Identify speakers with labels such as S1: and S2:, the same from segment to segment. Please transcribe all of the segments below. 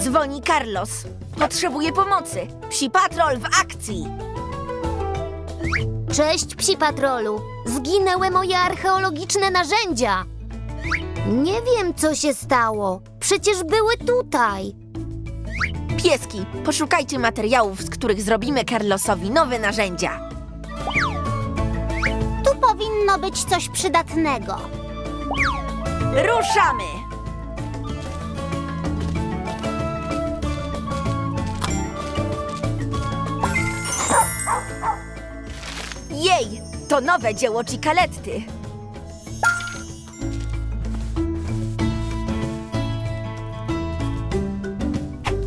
S1: Dzwoni Carlos. Potrzebuje pomocy. Psi Patrol w akcji.
S2: Cześć, psi patrolu. Zginęły moje archeologiczne narzędzia. Nie wiem, co się stało. Przecież były tutaj.
S1: Pieski, poszukajcie materiałów, z których zrobimy Carlosowi nowe narzędzia.
S2: Tu powinno być coś przydatnego.
S1: Ruszamy! Jej, to nowe dzieło Cicaletty.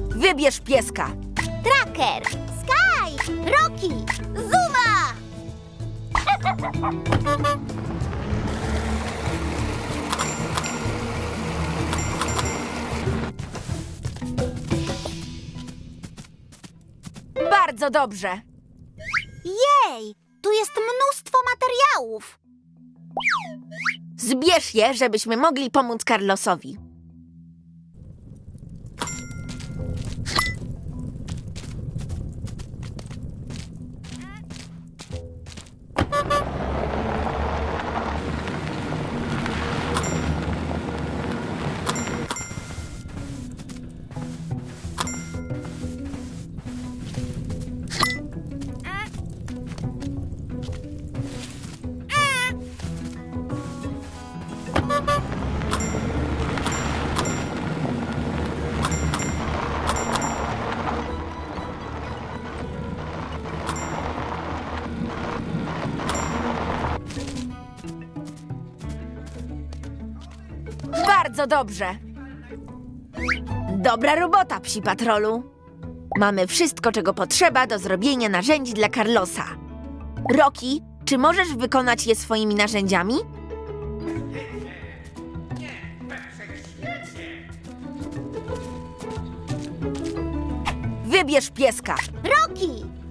S1: Wybierz pieska.
S2: Tracker, Sky, Rocky, Zuma!
S1: Bardzo dobrze.
S2: Jej, tu jest mnóstwo materiałów.
S1: Zbierz je, żebyśmy mogli pomóc Carlosowi. Bardzo dobrze. Dobra robota, psi patrolu. Mamy wszystko, czego potrzeba do zrobienia narzędzi dla Carlosa. Roki, czy możesz wykonać je swoimi narzędziami? Wybierz pieska.
S2: Rocky!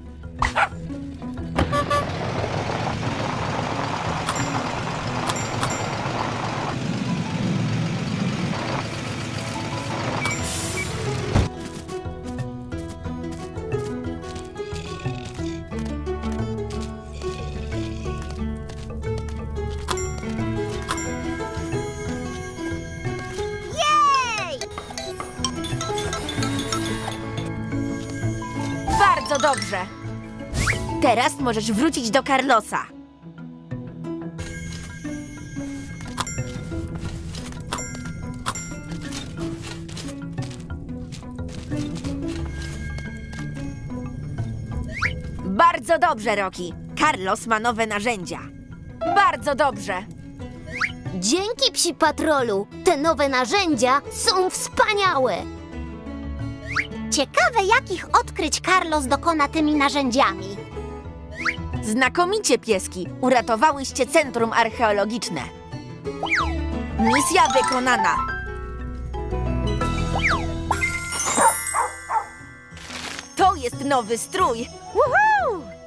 S1: Bardzo dobrze. Teraz możesz wrócić do Carlosa. Bardzo dobrze, Roki. Carlos ma nowe narzędzia. Bardzo dobrze.
S2: Dzięki psi patrolu. Te nowe narzędzia są wspaniałe. Ciekawe, jakich odkryć Carlos dokona tymi narzędziami.
S1: Znakomicie, pieski. Uratowałyście centrum archeologiczne. Misja wykonana. To jest nowy strój. Woohoo!